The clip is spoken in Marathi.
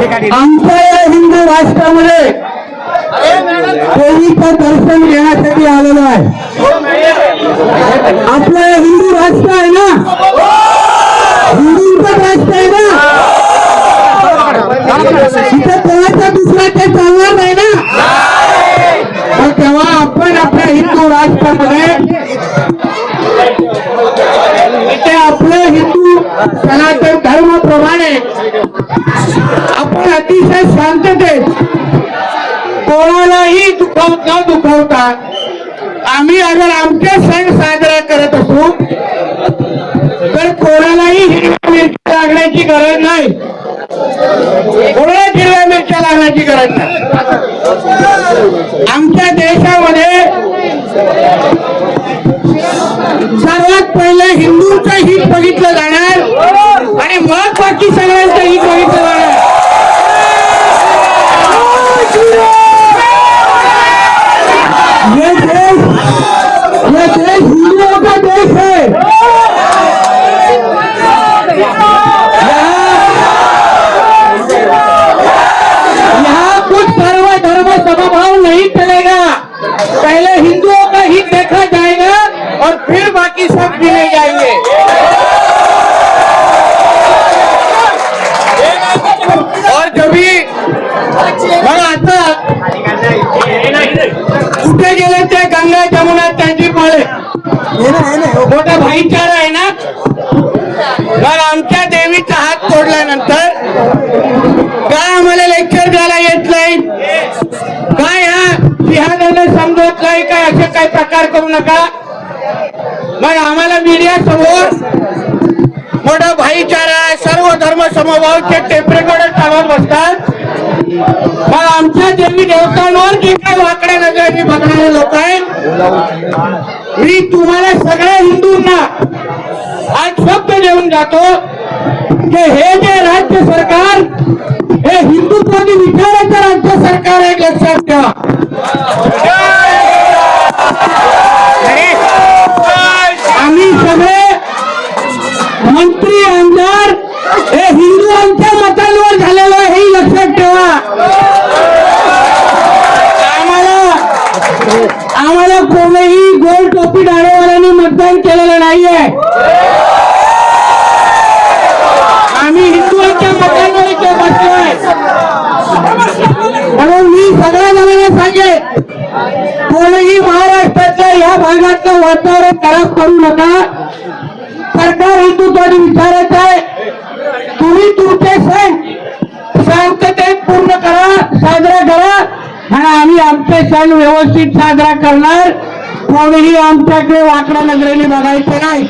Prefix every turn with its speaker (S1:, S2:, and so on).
S1: आमच्या या हिंदू राष्ट्रामध्ये देवीचं दर्शन घेण्यासाठी आलेलो आहे? आपलं हे हिंदू राष्ट्र आहे ना? हिंदूंचं राष्ट्र आहे ना? तिथं कोणाचा दुसरा ते चालणार नाही ना? तर तेव्हा आपण आपल्या हिंदू राष्ट्रामध्ये इथे आपलं हिंदू सनातन धर्माप्रमाणे आहेत. कोणालाही दुखव न दुखवता आम्ही अगर आमचे सण साजरा करत असू तर कोणालाही हिरव्या मिरच्या लागण्याची गरज नाही. कोणाला हिरव्या मिरच्या लागण्याची गरज नाही. आमच्या देशामध्ये सर्वात पहिले हिंदूंचं हित बघितलं जाणार. कुठे गेले ते गंगा जमुना त्यांची पाळे? मोठा भाईचारा आहे ना? तर आमच्या देवीचा हात तोडल्यानंतर काय आम्हाला लेक्चर द्यायला येत नाही? काय हा? जिहादाने समजत नाही काय? असे काही प्रकार करू नका. मग आम्हाला मीडिया समोर मोठा भाईचारा सर्व धर्म समभावचे टेपरेकडे चालवत बसतात. मग आमच्या देवी देवतांवर जे काही वाकड्या नजरेने बघणारे लोक आहेत मी तुम्हाला सगळ्या हिंदूंना आज शब्द देऊन जातो की हे जे राज्य सरकार हे हिंदुत्वादी विचाराचं राज्य सरकार आहे लक्षात ठेवा. आम्ही सगळे मंत्री आमदार हे हिंदुआंच्या मतांवर झालेलं आहे हे लक्षात ठेवा आम्हाला आम्हाला गोल टोपी डाळेवाल्यांनी मतदान केलेलं नाहीये. आम्ही हिंदुआंच्या मतांवर इथे बसलोय. म्हणून मी सगळ्या जणांना सांगे कोणीही महाराष्ट्रातल्या या भागातलं वातावरण खराब करू नका. सरकार हिंदुत्वादी विचारायचं आहे. तुम्ही तुमचे सण शांततेत पूर्ण करा साजरा करा. आणि आम्ही आमचे सण व्यवस्थित साजरा करणार. कोणीही आमच्याकडे वाकडा नजरेने बघायचं नाही.